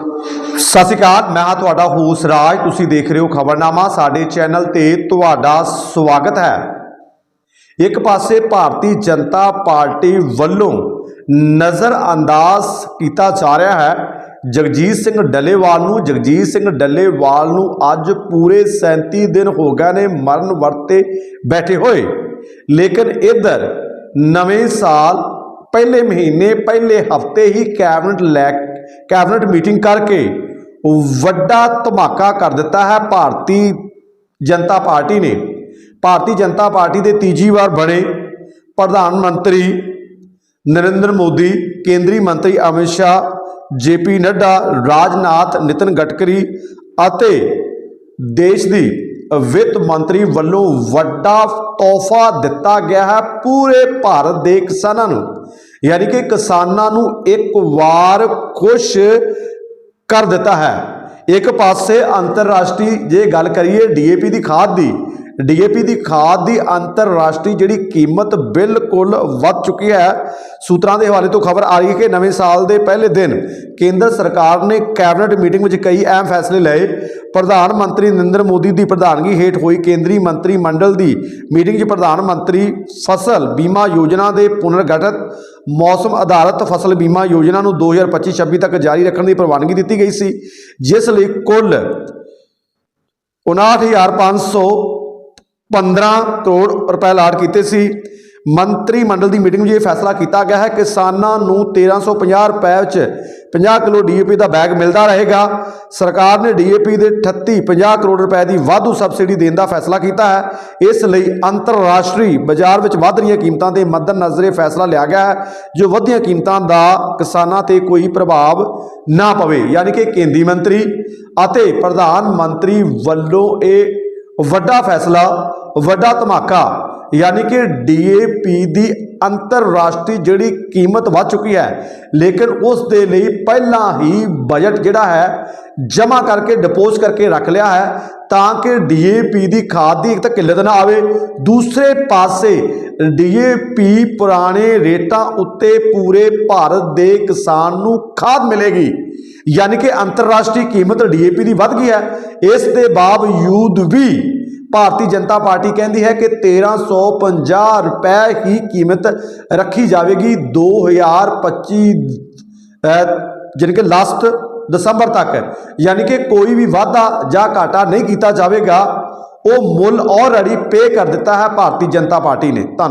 ਸਤਿ ਸ਼੍ਰੀ ਅਕਾਲ, ਮੈਂ ਹਾਂ ਤੁਹਾਡਾ ਹੋਸ ਰਾਜ। ਤੁਸੀਂ ਦੇਖ ਰਹੇ ਹੋ ਖਬਰਨਾਮਾ। ਸਾਡੇ ਚੈਨਲ ਤੇ ਤੁਹਾਡਾ ਸਵਾਗਤ ਹੈ। ਇੱਕ ਪਾਸੇ ਭਾਰਤੀ ਜਨਤਾ ਪਾਰਟੀ ਵੱਲੋਂ ਨਜ਼ਰ ਅੰਦਾਜ਼ ਕੀਤਾ ਜਾ ਰਿਹਾ ਹੈ। ਜਗਜੀਤ ਸਿੰਘ ਡੱਲੇਵਾਲ ਨੂੰ, ਜਗਜੀਤ ਸਿੰਘ ਡੱਲੇਵਾਲ ਨੂੰ ਅੱਜ ਪੂਰੇ 37 ਦਿਨ ਹੋ ਗਏ ਨੇ ਮਰਨ ਵਰਤੇ ਬੈਠੇ ਹੋਏ। ਲੇਕਿਨ ਇੱਧਰ ਨਵੇਂ ਸਾਲ ਪਹਿਲੇ ਮਹੀਨੇ, ਪਹਿਲੇ ਹਫ਼ਤੇ ਹੀ ਕੈਬਨਿਟ ਲੈ ਕੈਬਨਿਟ ਮੀਟਿੰਗ ਕਰਕੇ ਵੱਡਾ ਧਮਾਕਾ ਕਰ ਦਿੱਤਾ ਹੈ। ਭਾਰਤੀ ਜਨਤਾ ਪਾਰਟੀ ਨੇ। ਭਾਰਤੀ ਜਨਤਾ ਪਾਰਟੀ ਦੇ ਤੀਜੀ ਵਾਰ ਬਣੇ ਪ੍ਰਧਾਨ ਮੰਤਰੀ ਨਰਿੰਦਰ ਮੋਦੀ, ਕੇਂਦਰੀ ਮੰਤਰੀ ਅਮਿਤ ਸ਼ਾਹ, ਜੇਪੀ ਨੱਡਾ, ਰਾਜਨਾਥ, ਨਿਤਨ ਗਡਕਰੀ ਅਤੇ ਦੇਸ਼ ਦੀ ਵਿੱਤ ਮੰਤਰੀ ਵੱਲੋਂ ਵੱਡਾ ਤੋਹਫਾ ਦਿੱਤਾ ਗਿਆ ਹੈ। ਪੂਰੇ ਭਾਰਤ ਦੇ ਕਿਸਾਨਾਂ ਨੂੰ ਯਾਨੀ ਕਿ ਕਿਸਾਨਾਂ ਨੂੰ ਇੱਕ ਵਾਰ ਖੁਸ਼ ਕਰ ਦਿੱਤਾ ਹੈ। ਇੱਕ ਪਾਸੇ ਅੰਤਰਰਾਸ਼ਟਰੀ ਜੇ ਗੱਲ ਕਰੀਏ ਡੀਏਪੀ ਦੀ ਖਾਦ ਦੀ, ਡੀਏਪੀ ਦੀ ਖਾਦ ਦੀ ਅੰਤਰਰਾਸ਼ਟਰੀ ਜਿਹੜੀ ਕੀਮਤ ਬਿਲਕੁਲ ਵੱਧ ਚੁੱਕੀ ਹੈ। ਸੂਤਰਾਂ ਦੇ ਹਵਾਲੇ ਤੋਂ ਖਬਰ ਆ ਰਹੀ ਹੈ ਕਿ ਨਵੇਂ ਸਾਲ ਦੇ ਪਹਿਲੇ ਦਿਨ ਕੇਂਦਰ ਸਰਕਾਰ ਨੇ ਕੈਬਨਿਟ ਮੀਟਿੰਗ ਵਿੱਚ ਕਈ ਅਹਿਮ ਫੈਸਲੇ ਲਏ। ਪ੍ਰਧਾਨ ਮੰਤਰੀ ਨਰਿੰਦਰ ਮੋਦੀ ਦੀ ਪ੍ਰਧਾਨਗੀ ਹੇਠ ਹੋਈ ਕੇਂਦਰੀ ਮੰਤਰੀ ਮੰਡਲ ਦੀ ਮੀਟਿੰਗ 'ਚ ਪ੍ਰਧਾਨ ਮੰਤਰੀ ਫਸਲ ਬੀਮਾ ਯੋਜਨਾ ਦੇ ਪੁਨਰਗਠਿਤ ਮੌਸਮ ਆਧਾਰਿਤ ਫਸਲ ਬੀਮਾ ਯੋਜਨਾ ਨੂੰ 2025-26 ਤੱਕ ਜਾਰੀ ਰੱਖਣ ਦੀ ਪ੍ਰਵਾਨਗੀ ਦਿੱਤੀ ਗਈ ਸੀ, ਜਿਸ ਲਈ ਕੁੱਲ 59515 ਕਰੋੜ ਰੁਪਏ ਲਾਟ ਕੀਤੇ ਸੀ। ਮੰਤਰੀ ਮੰਡਲ ਦੀ ਮੀਟਿੰਗ ਵਿੱਚ ਇਹ ਫੈਸਲਾ ਕੀਤਾ ਗਿਆ ਹੈ, ਕਿਸਾਨਾਂ ਨੂੰ 1350 ਰੁਪਏ ਵਿੱਚ 50 ਕਿਲੋ ਡੀਏਪੀ ਦਾ ਬੈਗ ਮਿਲਦਾ ਰਹੇਗਾ। ਸਰਕਾਰ ਨੇ ਡੀਏਪੀ ਦੇ 38 50 ਕਰੋੜ ਰੁਪਏ ਦੀ ਵਾਧੂ ਸਬਸਿਡੀ ਦੇਣ ਦਾ ਫੈਸਲਾ ਕੀਤਾ ਹੈ। ਇਸ ਲਈ ਅੰਤਰਰਾਸ਼ਟਰੀ ਬਾਜ਼ਾਰ ਵਿੱਚ ਵਧ ਰਹੀਆਂ ਕੀਮਤਾਂ ਦੇ ਮੱਦੇਨਜ਼ਰ ਇਹ ਫੈਸਲਾ ਲਿਆ ਗਿਆ ਹੈ, ਜੋ ਵਧੀਆਂ ਕੀਮਤਾਂ ਦਾ ਕਿਸਾਨਾਂ ਤੇ ਕੋਈ ਪ੍ਰਭਾਵ ਨਾ ਪਵੇ। ਯਾਨੀ ਕਿ ਕੇਂਦਰੀ ਮੰਤਰੀ ਅਤੇ ਪ੍ਰਧਾਨ ਮੰਤਰੀ ਵੱਲੋਂ ਇਹ ਵੱਡਾ ਫੈਸਲਾ, ਵੱਡਾ ਧਮਾਕਾ ਯਾਨੀ ਕਿ ਡੀਏਪੀ ਦੀ ਅੰਤਰਰਾਸ਼ਟਰੀ ਜਿਹੜੀ ਕੀਮਤ ਵੱਧ ਚੁੱਕੀ ਹੈ, ਲੇਕਿਨ ਉਸ ਦੇ ਲਈ ਪਹਿਲਾਂ ਹੀ ਬਜਟ ਜਿਹੜਾ ਹੈ, ਜਮ੍ਹਾਂ ਕਰਕੇ ਡਿਪੋਜ਼ ਕਰਕੇ ਰੱਖ ਲਿਆ ਹੈ, ਤਾਂ ਕਿ ਡੀਏਪੀ ਦੀ ਖਾਦ ਦੀ ਇੱਕ ਤਾਂ ਕਿੱਲਤ ਨਾ ਆਵੇ। ਦੂਸਰੇ ਪਾਸੇ ਡੀਏਪੀ ਪੁਰਾਣੇ ਰੇਟਾਂ ਉੱਤੇ ਪੂਰੇ ਭਾਰਤ ਦੇ ਕਿਸਾਨ ਨੂੰ ਖਾਦ ਮਿਲੇਗੀ। ਯਾਨੀ ਕਿ ਅੰਤਰਰਾਸ਼ਟਰੀ ਕੀਮਤ ਡੀਏਪੀ ਦੀ ਵੱਧ ਗਈ ਹੈ। ਇਸ ਦੇ ਬਾਵਜੂਦ ਵੀ ਭਾਰਤੀ ਜਨਤਾ ਪਾਰਟੀ ਕਹਿੰਦੀ ਹੈ ਕਿ 1350 ਰੁਪਏ ਹੀ ਕੀਮਤ ਰੱਖੀ ਜਾਵੇਗੀ 2025 ਜਾਣੀ ਕਿ ਲਾਸਟ ਦਸੰਬਰ ਤੱਕ। ਯਾਨੀ ਕਿ ਕੋਈ ਵੀ ਵਾਧਾ ਜਾਂ ਘਾਟਾ ਨਹੀਂ ਕੀਤਾ ਜਾਵੇਗਾ, ਉਹ ਮੁੱਲ ਆਲਰੇਡੀ ਪੇ ਕਰ ਦਿੱਤਾ ਹੈ ਭਾਰਤੀ ਜਨਤਾ ਪਾਰਟੀ ਨੇ। ਧੰਨਵਾਦ।